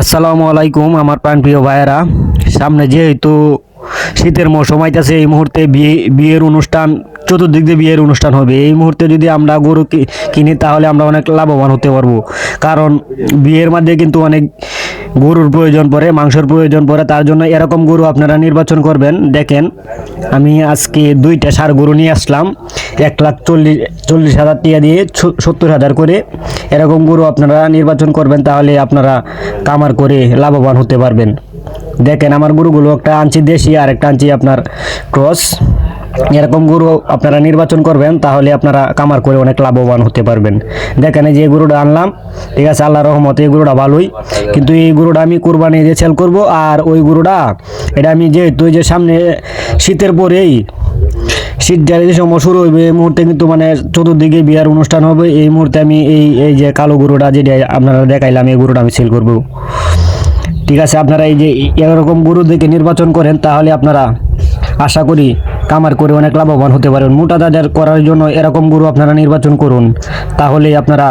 আসসালামু আলাইকুম আমার প্রাণপ্রিয় ভাইয়েরা। সামনে যেহেতু শীতের মৌসুম আইতেছে, এই মুহূর্তে বিয়ে, বিয়ের অনুষ্ঠান, চতুর্দিক দিয়ে বিয়ের অনুষ্ঠান হবে। এই মুহূর্তে যদি আমরা গরু কিনি, তাহলে আমরা অনেক লাভবান হতে পারব। কারণ বিয়ের মধ্যে কিন্তু অনেক গরুর প্রয়োজন পড়ে, মাংসের প্রয়োজন পড়ে, তার জন্য এরকম গরু আপনারা নির্বাচন করবেন। দেখেন, আমি আজকে দুইটা সার গরু নিয়ে আসলাম। এক লাখ চল্লিশ চল্লিশ হাজার টিয়া দিয়ে সত্তর হাজার করে এরকম গরু আপনারা নির্বাচন করবেন, তাহলে আপনারা কামার করে লাভবান হতে পারবেন। দেখেন, আমার গরুগুলো একটা আনছি দেশি আর একটা আনছি আপনার ক্রস। এরকম গরু আপনারা নির্বাচন করবেন, তাহলে আপনারা কামার করে অনেক লাভবান হতে পারবেন। দেখেন যে গরুটা আনলাম, ঠিক আছে আল্লাহ রহমতে এই গরুটা ভালোই। কিন্তু এই গরুটা আমি কোরবানি দিয়ে সেল করব, আর ওই গরুটা, এটা আমি যেহেতু এই যে সামনে শীতের পরেই, শীত যে সময় শুরু হইবে এই মুহূর্তে কিন্তু মানে চতুর্দিকে বিয়ার অনুষ্ঠান হবে, এই মুহূর্তে আমি এই এই যে কালো গরুটা যেটা আপনারা দেখাইলাম, এই গরুটা আমি সেল করব। ঠিক আছে, আপনারা এই যে এরকম গরু দেখে নির্বাচন করেন, তাহলে আপনারা আশা করি কামার করে অনেক লাভবান হতে পারেন। মোটা দাদার করার জন্য এরকম গুরু আপনারা নির্বাচন করুন। তাহলে আপনারা